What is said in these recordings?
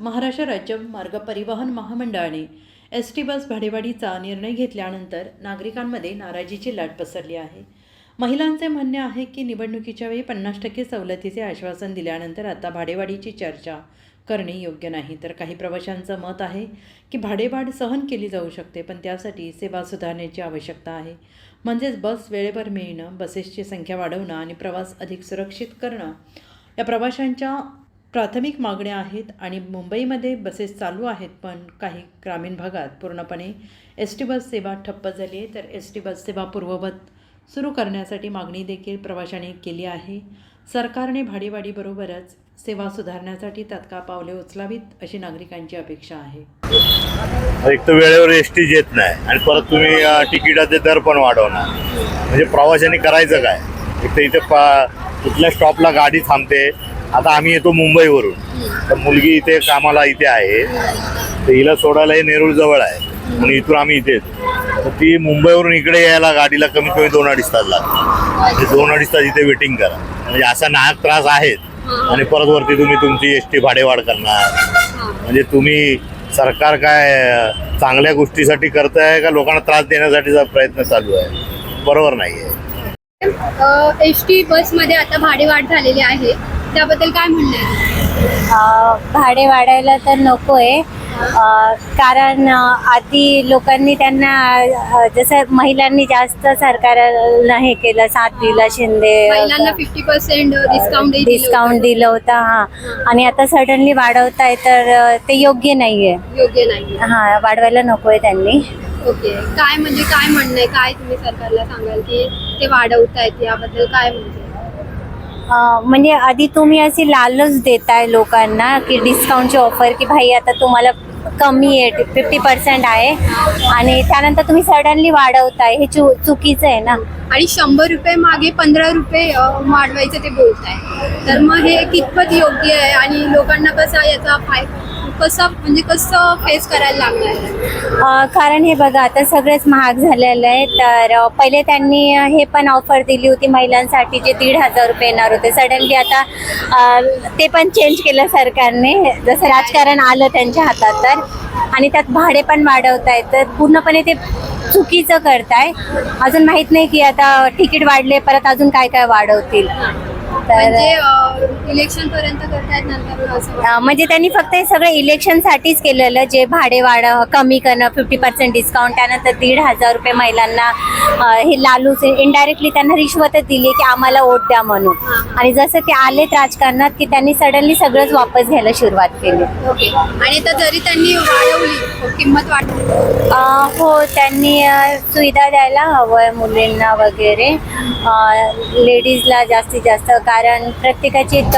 महाराष्ट्र राज्य मार्ग परिवहन महामंडळाने एस टी बस भाडेवाढीचा निर्णय घेतल्यानंतर नागरिकांमध्ये नाराजीची लाट पसरली आहे. महिलांचे म्हणणे आहे की निवडणुकीच्या वेळी पन्नास टक्के सवलतीचे आश्वासन दिल्यानंतर आता भाडेवाढीची चर्चा करणे योग्य नाही. तर काही प्रवाशांचं मत आहे की भाडेवाढ सहन केली जाऊ शकते पण त्यासाठी सेवा सुधारण्याची आवश्यकता आहे. म्हणजेच बस वेळेवर मिळणं बसेसची संख्या वाढवणं आणि प्रवास अधिक सुरक्षित करणं या प्रवाशांच्या प्राथमिक मागण्या आहेत आणि मुंबईमध्ये बसेस चालू आहेत पण काही ग्रामीण भागात पूर्णपणे एस टी बस सेवा ठप्प झाली आहे. तर एस टी बस सेवा पूर्ववत सुरू करण्यासाठी मागणी देखील प्रवाशांनी केली आहे. सरकारने भाडेवाढीबरोबरच सेवा सुधारण्यासाठी तात्काळ पावले उचलावीत अशी नागरिकांची अपेक्षा आहे. एक तर वेळेवर एस टी येत नाही आणि परत तुम्ही तिकिटाचे दर पण वाढवणार. म्हणजे प्रवाशांनी करायचं काय? एक तर इथे पा कुठल्या स्टॉपला गाडी थांबते. आता आम्ही येतो मुंबईवरून. तर मुलगी इथे कामाला इथे आहे. तर हिला सोडायला हे नेरूळ जवळ आहे. म्हणून इथून आम्ही इथे येतो. तर ती मुंबईवरून इकडे यायला गाडीला कमीत कमी दोन अडीच तास लागतात. म्हणजे दोन अडीच तास इथे वेटिंग करा. म्हणजे असा नाहक त्रास आहेत आणि परत वरती तुम्ही तुमची एस टी भाडेवाढ करणार. म्हणजे तुम्ही सरकार काय चांगल्या गोष्टीसाठी करताय का लोकांना त्रास देण्यासाठीचा प्रयत्न चालू आहे? बरोबर नाही आहे एस टी बसमध्ये आता भाडे वाढ झालेली आहे. त्याबद्दल काय म्हणणं आहे? भाडे वाढायला तर नको आहे कारण आधी लोकांनी त्यांना जसं महिलांनी जास्त सरकारला हे केलं साथ दिला शिंदे महिलांना फिफ्टी पर्सेंट डिस्काउंट डिस्काउंट दिलं होतं. हा. आणि आता सडनली वाढवताय तर ते योग्य नाहीये. योग्य नाही हा वाढवायला नकोय त्यांनी. ओके. काय म्हणजे काय म्हणणं आहे? काय तुम्ही सरकारला सांगाल की ते वाढवतायत? याबद्दल काय म्हणजे म्हणजे आधी तुम्ही अशी लालच देताय लोकांना की डिस्काउंटची ऑफर की भाई आता तुम्हाला कमी आहे फिफ्टी पर्सेंट आहे. आणि त्यानंतर तुम्ही सडनली वाढवताय. हे चु चुकीचं आहे ना? आणि शंभर रुपये मागे पंधरा रुपये वाढवायचं ते बोलताय. तर मग हे कितपत योग्य आहे? आणि लोकांना कसा याचा फायदा कसं म्हणजे कसं फेस करायला अ, कारण हे बघा आता सगळंच महाग झालेलं आहे तर पहिले त्यांनी हे पण ऑफर दिली होती महिलांसाठी जे दीड हजार रुपये येणार होते. सडनली आता ते पण चेंज केलं सरकारने. जसं राजकारण आलं त्यांच्या हातात तर. आणि त्यात भाडे पण वाढवतायत तर पूर्णपणे ते चुकीचं करताय. अजून माहीत नाही की आता तिकीट वाढले परत अजून काय काय वाढवतील म्हणजे इलेक्शन पर्यंत करतायत नंतर असं अ, म्हणजे त्यांनी फक्त हे सगळं इलेक्शनसाठीच केलेलं जे भाडे वाढ कमी करणं फिफ्टी पर्सेंट डिस्काउंट त्यानंतर दीड हजार रुपये महिलांना अ, हे लालूच इंडायरेक्टली त्यांना रिश्वतच दिली की आम्हाला वोट द्या म्हणून. आणि जसं ते आलेत राजकारणात की त्यांनी सडनली सगळंच वापस घ्यायला सुरुवात केली. ओके. आणि आता जरी त्यांनी वाढवली किंमत वाढ अ, हो त्यांनी सुविधा द्यायला हवं आहे मुलींना वगैरे. लेडीजला जास्तीत जास्त कारण प्रत्येकाची एक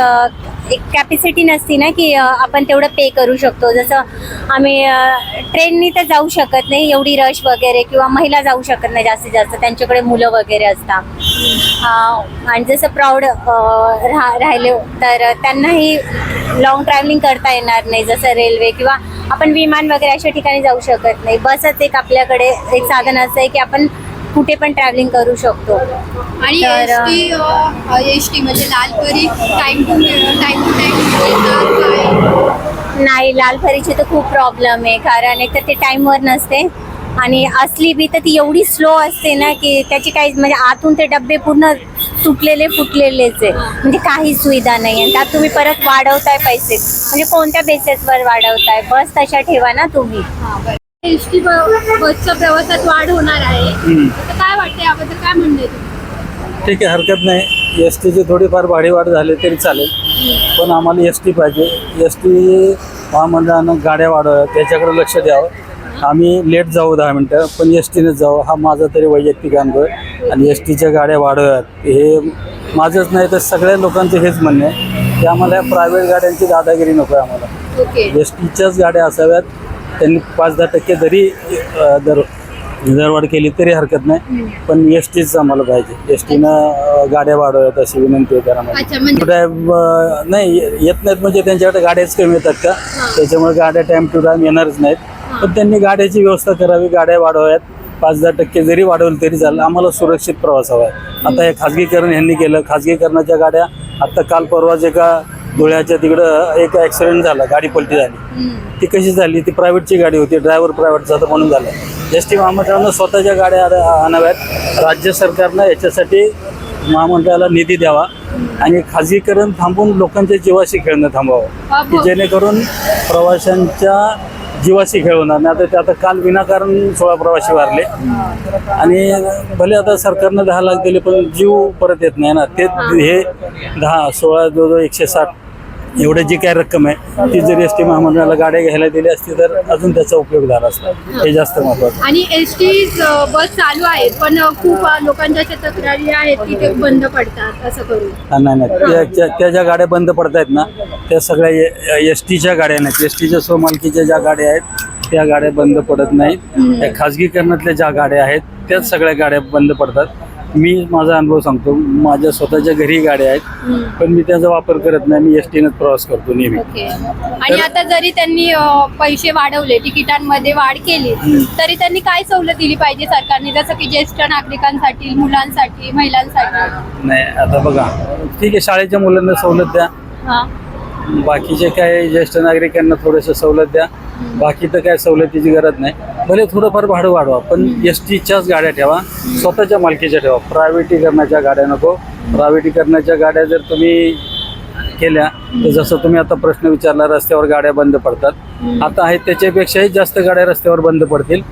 एक कॅपॅसिटी नसती ना की आपण तेवढं पे करू शकतो. जसं आम्ही ट्रेननी तर जाऊ शकत नाही एवढी रश वगैरे किंवा महिला जाऊ शकत नाही जास्तीत जास्त. त्यांच्याकडे मुलं वगैरे असतात. आणि जसं प्राऊड राहिले तर त्यांनाही लॉंग ट्रॅव्हलिंग करता येणार नाही. जसं रेल्वे किंवा आपण विमान वगैरे अशा ठिकाणी जाऊ शकत नाही. बसच एक आपल्याकडे एक साधन असं आहे की आपण कुठे पण ट्रॅव्हलिंग करू शकतो. आणि तर, एस टी म्हणजे Lalpari time to time to time नाही लालफरीची तर खूप प्रॉब्लेम आहे. कारण एक तर ते टाईमवर नसते. आणि असली बी तर ती एवढी स्लो असते ना की त्याची काही म्हणजे आतून ते डबे पूर्ण तुटलेले फुटलेलेच आहे. म्हणजे काहीच सुविधा नाही आहे. त्यात तुम्ही परत वाढवताय पैसे. म्हणजे कोणत्या बेसिसवर वाढवताय? बस तशा ठेवा ना तुम्ही. एस टी बसच्या प्रवासात वाढ होणार आहे. तर काय वाटतं याबद्दल काय म्हणणं? ठीक आहे हरकत नाही. एस टीची थोडीफार भाडीवाढ झाली तरी चालेल. पण आम्हाला एस टी पाहिजे. एस टी महामंडळानं गाड्या वाढवाव्या त्याच्याकडे लक्ष द्यावं. आम्ही लेट जाऊ दहा मिनटं पण एस टीनेच जाऊ हा माझा तरी वैयक्तिक अनुभव आहे. आणि एस टीच्या गाड्या वाढवाव्यात हे माझंच नाही तर सगळ्या लोकांचं हेच म्हणणं आहे की आम्हाला या प्रायव्हेट गाड्यांची दादागिरी नको आहे आम्हाला. ओके. एस टीच्याच गाड्या असाव्यात त्यांनी पाच दहा टक्के जरी दर दरवाढ केली तरी हरकत नाही पण एस टीच आम्हाला पाहिजे. एस टीनं गाड्या वाढवत अशी विनंती आहे मला अच्छा म्हणजे टाईम नाही ये- येत नाहीत म्हणजे त्यांच्याकडे गाड्याच कमी येतात का? त्याच्यामुळे गाड्या टाईम टू टाईम येणारच नाहीत. पण त्यांनी गाड्याची व्यवस्था करावी गाड्या वाढवाव्यात. पाच दहा टक्के जरी वाढवलं तरी चालेल. आम्हाला सुरक्षित प्रवास हवा आहे. आता हे खाजगीकरण ह्यांनी केलं. खाजगीकरणाच्या गाड्या आता काल परवाच एका धुळ्याच्या तिकडं एक ॲक्सिडेंट झाला. गाडी पलटी झाली. ती कशी झाली? ती प्रायव्हेटची गाडी होती. ड्रायव्हर प्रायव्हेटचा होता म्हणून झालं. एस टी महामंडळानं स्वतःच्या गाड्या आणाव्यात. राज्य सरकारनं याच्यासाठी महामंडळाला निधी द्यावा आणि खाजगीकरण थांबून लोकांच्या जीवाशी खेळणं थांबावं. की जेणेकरून प्रवाशांच्या जीवाशी खेळ होणार नाही. आता ते आता काल विनाकारण सोळा प्रवासी वारले. आणि भले आता सरकारनं दहा लाख दिले पण जीव परत येत नाही ना. ते हे. दहा सोळा जवळजवळ एकशे साठ एवढं जी काय रक्कम आहे ती जर एस टी महामंडळाला गाड्या घ्यायला दिली असती तर अजून त्याचा उपयोग झाला असता. हे जास्त महत्वाचं आणि एस टी बस चालू आहेत पण खूप लोकांच्या अशा तक्रारी आहेत की ते बंद पडतात असं करून नाही नाही. त्या- ज्या गाड्या बंद पडत आहेत ना त्या सगळ्या एस टीच्या गाड्या नाहीत. एस टीच्या स्वमालकीच्या ज्या गाड्या आहेत त्या गाड्या बंद पडत नाहीत. त्या खाजगीकरणातल्या ज्या गाड्या आहेत त्याच सगळ्या गाड्या बंद पडतात. मी माझा अनुभव सांगतो. माझ्या स्वतःच्या घरी गाड्या आहेत पण मी त्याचा वापर करत नाही. मी एस टीनंच प्रवास करतो नेहमी. आणि आता जरी त्यांनी पैसे वाढवले तिकिटांमध्ये वाढ केली तरी त्यांनी काय सवलत दिली पाहिजे सरकारने? जसं की ज्येष्ठ नागरिकांसाठी मुलांसाठी महिलांसाठी? नाही आता बघा. ठीक आहे शाळेच्या मुलांना सवलत द्या. हा. बाकीचे काय ज्येष्ठ नागरिकांना थोडंसं सवलत द्या. बाकी तर काय सवलतीची गरज नाही. भले थोडंफार भाडं वाढवा पण एस टीच्याच गाड्या ठेवा स्वतःच्या मालकीच्या ठेवा. प्रायव्हेटीकरणाच्या गाड्या नको. प्रायव्हेटीकरणाच्या गाड्या जर तुम्ही केल्या तर जसं तुम्ही आता प्रश्न विचारला रस्त्यावर गाड्या बंद पडतात. आता आहेत त्याच्यापेक्षाही जास्त गाड्या रस्त्यावर बंद पडतील.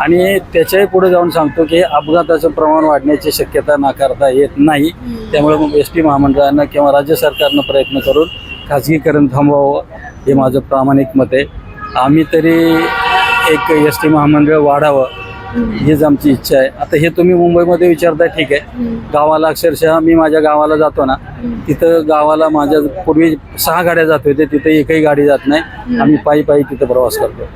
आणि त्याच्याही पुढे जाऊन सांगतो की अपघाताचं प्रमाण वाढण्याची शक्यता नाकारता येत नाही. त्यामुळे मग एस टी महामंडळानं किंवा राज्य सरकारनं प्रयत्न करून खाजगीकरण थांबवावं हे माझं प्रामाणिक मत आहे. आम्ही तरी एक एस टी महामंडळ वाढावं हीच आमची इच्छा आहे. आता हे तुम्ही मुंबईमध्ये विचारताय ठीक आहे. गावाला अक्षरशः मी माझ्या गावाला जातो ना तिथं गावाला माझ्या पूर्वी सहा गाड्या जात होते तिथे एकही गाडी जात नाही. आम्ही पायी पायी तिथं प्रवास करतो.